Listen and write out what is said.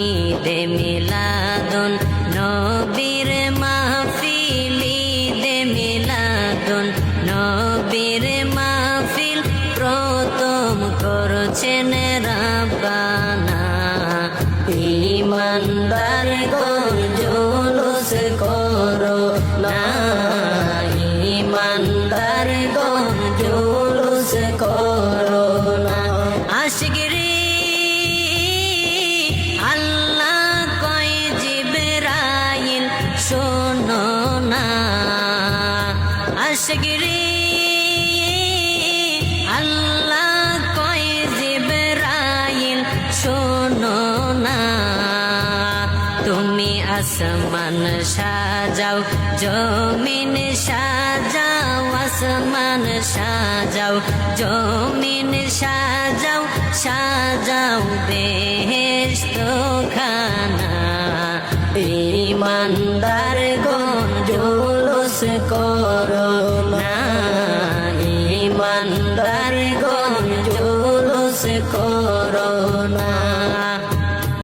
ঈদে মিলাদুন নবীর মাহফিল ঈদে মিলাদুন নবীর মাহফিল প্রথম করছেন রাব্বানা। ইমানদার গোল আসমান সাজাও জমিন সাজাও আসমান সাজাও জমিন সাজাও সাজাও বেহেস্ত খানা ইমানদার গন জুলুস করো না ইমানদার গন জুলুস করো না।